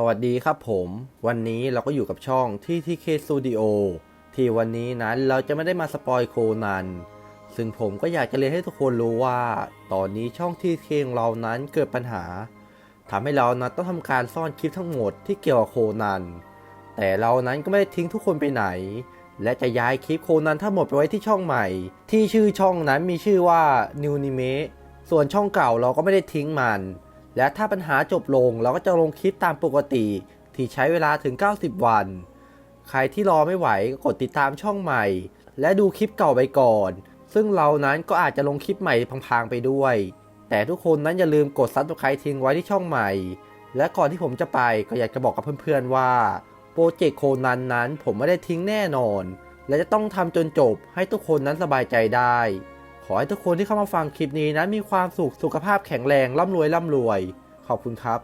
สวัสดีครับผม วันนี้เราก็อยู่กับช่องที่ทีเคสตูดิโอที่วันนี้นั้นเราจะไม่ได้มาสปอยโคนัน ซึ่งผมก็อยากจะเรียนให้ทุกคนรู้ว่า ตอนนี้ช่องที่เคของเรานั้นเกิดปัญหาทำให้เรานั้นต้องทำการซ่อนคลิปทั้งหมดที่เกี่ยวกับโคนัน แต่เรานั้นก็ไม่ได้ทิ้งทุกคนไปไหน และจะย้ายคลิปโคนันทั้งหมดไปไว้ที่ช่องใหม่ ที่ชื่อช่องนั้นมีชื่อว่า New n i m e ส่วนช่องเก่าเราก็ไม่ได้ทิ้งมัน และถ้าปัญหาจบลงเราก็จะลงคลิปตามปกติ ที่ใช้เวลาถึง 90 วัน ใครที่รอไม่ไหวก็กดติดตามช่องใหม่ และดูคลิปเก่าไปก่อน ซึ่งเรานั้นก็อาจจะลงคลิปใหม่พางๆไปด้วย แต่ทุกคนนั้นอย่าลืมกดซับสไครต์ทิ้งไว้ที่ช่องใหม่ และก่อนที่ผมจะไปก็อยากจะบอกกับเพื่อนๆว่าโปรเจกต์โคนันนั้นผมไม่ได้ทิ้งแน่นอน และจะต้องทำจนจบให้ทุกคนนั้นสบายใจได้ ขอให้ทุกคนที่เข้ามาฟังคลิปนี้นั้นมีความสุขสุขภาพแข็งแรงร่ำรวยร่ำรวย ขอบคุณครับ